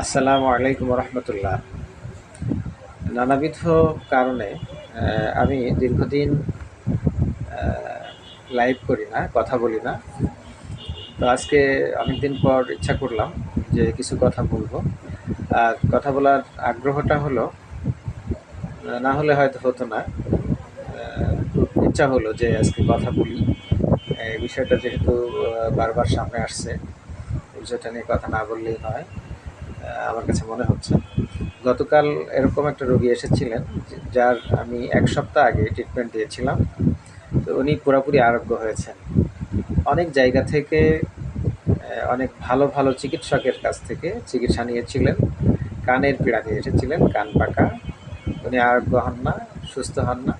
আসসালামু আলাইকুম রহমতুল্লাহ নানাবিধ কারণে আমি দীর্ঘদিন লাইভ করি না, কথা বলি না। তো আজকে অনেকদিন পর ইচ্ছা করলাম যে কিছু কথা বলব। আর কথা বলার আগ্রহটা হলো, না হলে হয়তো হতো না। ইচ্ছা হলো যে আজকে কথা বলি। এই বিষয়টা যেহেতু বারবার সামনে আসছে বিষয়টা নিয়ে কথা না বললেই নয়। আমার কাছে মনে হচ্ছে। গতকাল এরকম একটা রোগী এসেছিলেন, যার আমি এক সপ্তাহ আগে ট্রিটমেন্ট দিয়েছিলাম। তো উনি পুরোপুরি আরোগ্য হয়েছেন। অনেক জায়গা থেকে অনেক ভালো ভালো চিকিৎসকের কাছ থেকে চিকিৎসা নিয়েছিলেন। কানের পীড়া নিয়ে এসেছিলেন, কান পাকা। উনি আরোগ্য হন না, সুস্থ হন না।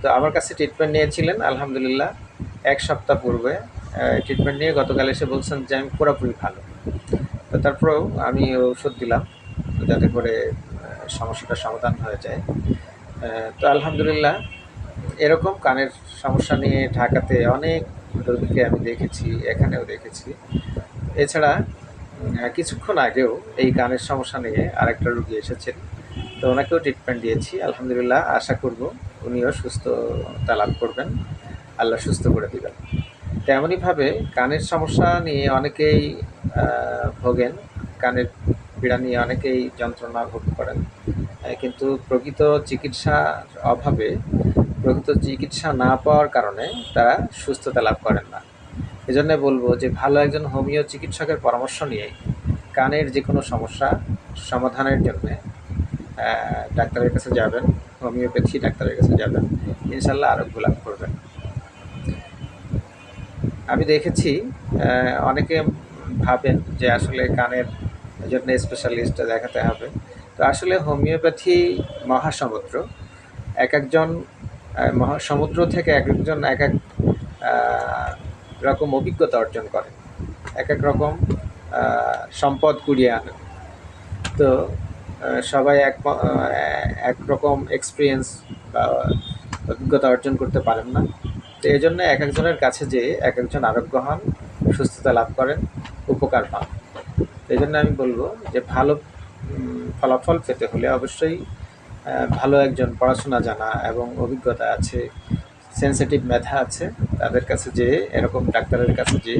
তো আমার কাছে ট্রিটমেন্ট নিয়েছিলেন, আলহামদুলিল্লাহ। এক সপ্তাহ পূর্বে ট্রিটমেন্ট নিয়ে গতকাল এসে বলছেন যে আমি পুরোপুরি ভালো। তো তারপরেও আমি ওষুধ দিলাম যাতে করে আহ, সমস্যাটার সমাধান হয়ে যায়। তো আলহামদুলিল্লাহ এরকম কানের সমস্যা নিয়ে ঢাকাতে অনেক রোগীকে আমি দেখেছি এখানেও দেখেছি। এছাড়া কিছুক্ষণ আগেও এই কানের সমস্যা নিয়ে আরেকটা রোগী এসেছেন তো ওনাকেও ট্রিটমেন্ট দিয়েছি। আলহামদুলিল্লাহ আশা করব উনিও সুস্থতা লাভ করবেন আল্লাহ সুস্থ করে দিবেন। তেমনইভাবে কানের সমস্যা নিয়ে অনেকেই ভোগেন। কানের পীড়া নিয়ে অনেকেই যন্ত্রণা ভোগ করেন। কিন্তু প্রকৃত চিকিৎসার অভাবে, প্রকৃত চিকিৎসা না পাওয়ার কারণে তারা সুস্থতা লাভ করেন না। এজন্য বলব যে, ভালো একজন হোমিও চিকিৎসকের পরামর্শ নিয়ে কানের যে কোনো সমস্যা সমাধানের জন্য ডাক্তারের কাছে যাবেন, হোমিওপ্যাথি ডাক্তারের কাছে যাবেন, ইনশাল্লাহ আরোগ্য লাভ করবেন। আমি দেখেছি অনেকে ভাবেন যে আসলে কানের জন্য স্পেশালিস্ট দেখাতে হবে। তো আসলে হোমিওপ্যাথি মহাসমুদ্র এক একজন মহাসমুদ্র থেকে এক একজন এক এক রকম অভিজ্ঞতা অর্জন করেন এক এক রকম সম্পদ কুড়িয়ে আনেন তো সবাই এক প- আহ, এক রকম এক্সপিরিয়েন্স বা অভিজ্ঞতা অর্জন করতে পারেন না। তো এই জন্য এক একজনের কাছে যে এক একজন আরোগ্য হন। সুস্থতা লাভ করেন, উপকার পান। এই জন্য আমি বলব যে ভালো ফলাফল পেতে হলে অবশ্যই ভালো একজন পড়াশোনা জানা এবং অভিজ্ঞতা আছে সেন্সিটিভ মেধা আছে, তাদের কাছে যে এরকম ডাক্তারের কাছে যে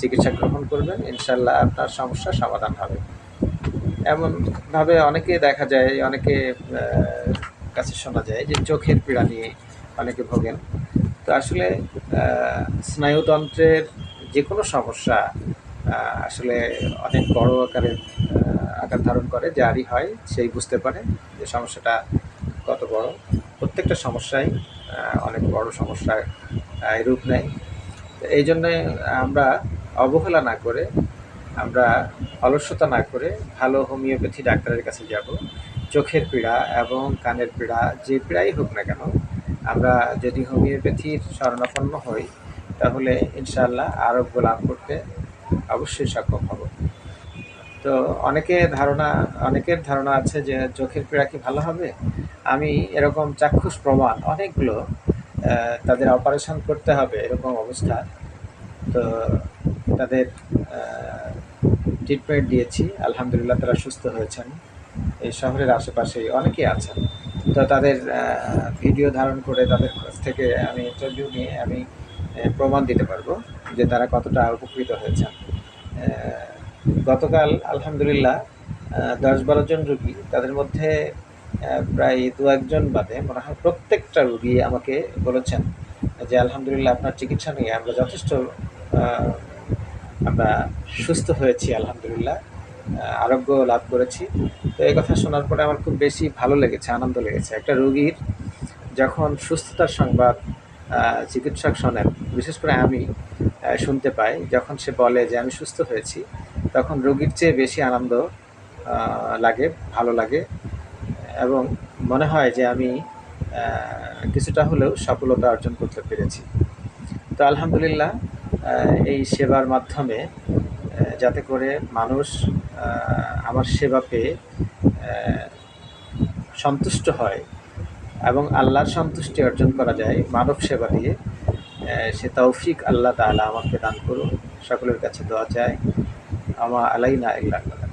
চিকিৎসা গ্রহণ করবেন ইনশাল্লাহ আপনার সমস্যার সমাধান হবে। এমনভাবে অনেকে দেখা যায়, অনেকে কাছে শোনা যায় যে চোখের পীড়া নিয়ে অনেকে ভোগেন। তো আসলে স্নায়ুতন্ত্রের যে কোনো সমস্যা আসলে অনেক বড় আকারের আহ, আকার ধারণ করে যারই হয় সেই বুঝতে পারে যে সমস্যাটা কত বড়। প্রত্যেকটা সমস্যাই অনেক বড় সমস্যায় আহ, রূপ নেয়। এই জন্যে আমরা অবহেলা না করে আমরা অলস্যতা না করে ভালো হোমিওপ্যাথি ডাক্তারের কাছে যাব। চোখের পীড়া এবং কানের পীড়া যে পীড়াই হোক না কেন আমরা যদি হোমিওপ্যাথির শরণাপন্ন হই তাহলে ইনশাআল্লাহ আরোগ্য লাভ করতে অবশ্যই সক্ষম হব। তো অনেকে ধারণা, অনেকের ধারণা আছে যে চোখের পীড়া কি ভালো হবে? আমি এরকম চাক্ষুষ প্রমাণ অনেকগুলো তাদের অপারেশন করতে হবে এরকম অবস্থা। তো তাদের ট্রিটমেন্ট দিয়েছি, আলহামদুলিল্লাহ তারা সুস্থ হয়েছেন। এই শহরের আশেপাশে অনেকেই আছেন। তো তাদের ভিডিও ধারণ করে তাদের থেকে আমি ইন্টারভিউ নিয়ে আমি প্রমাণ দিতে পারব যে তারা কতটা উপকৃত হয়েছেন গতকাল আলহামদুলিল্লাহ দশ বারো জন রুগী, তাদের মধ্যে প্রায় দু একজন বাদে, মনে হয় প্রত্যেকটা রুগী আমাকে বলেছেন যে, আলহামদুলিল্লাহ, আপনার চিকিৎসা নিয়ে আমরা যথেষ্ট আমরা সুস্থ হয়েছি, আলহামদুলিল্লাহ আরোগ্য লাভ করেছি। তো এই কথা শোনার পরে আমার খুব বেশি ভালো লেগেছে, আনন্দ লেগেছে। একটা রোগীর যখন সুস্থতার সংবাদ চিকিৎসক শোনেন। বিশেষ করে আমি শুনতে পাই, যখন সে বলে যে আমি সুস্থ হয়েছি, তখন রোগীর চেয়ে বেশি আনন্দ লাগে, ভালো লাগে। এবং মনে হয় যে আমি কিছুটা হলেও সফলতা অর্জন করতে পেরেছি। তো আলহামদুলিল্লাহ এই সেবার মাধ্যমে যাতে করে মানুষ আমার সেবা পেয়ে সন্তুষ্ট হয়। এবং আল্লাহর সন্তুষ্টি অর্জন করা যায় মানব সেবা দিয়ে সে তৌফিক আল্লাহ তালা আমাকে দান করুন। সকলের কাছে দোয়া যায় আমা আলাইনা ইল্লাল্লাহ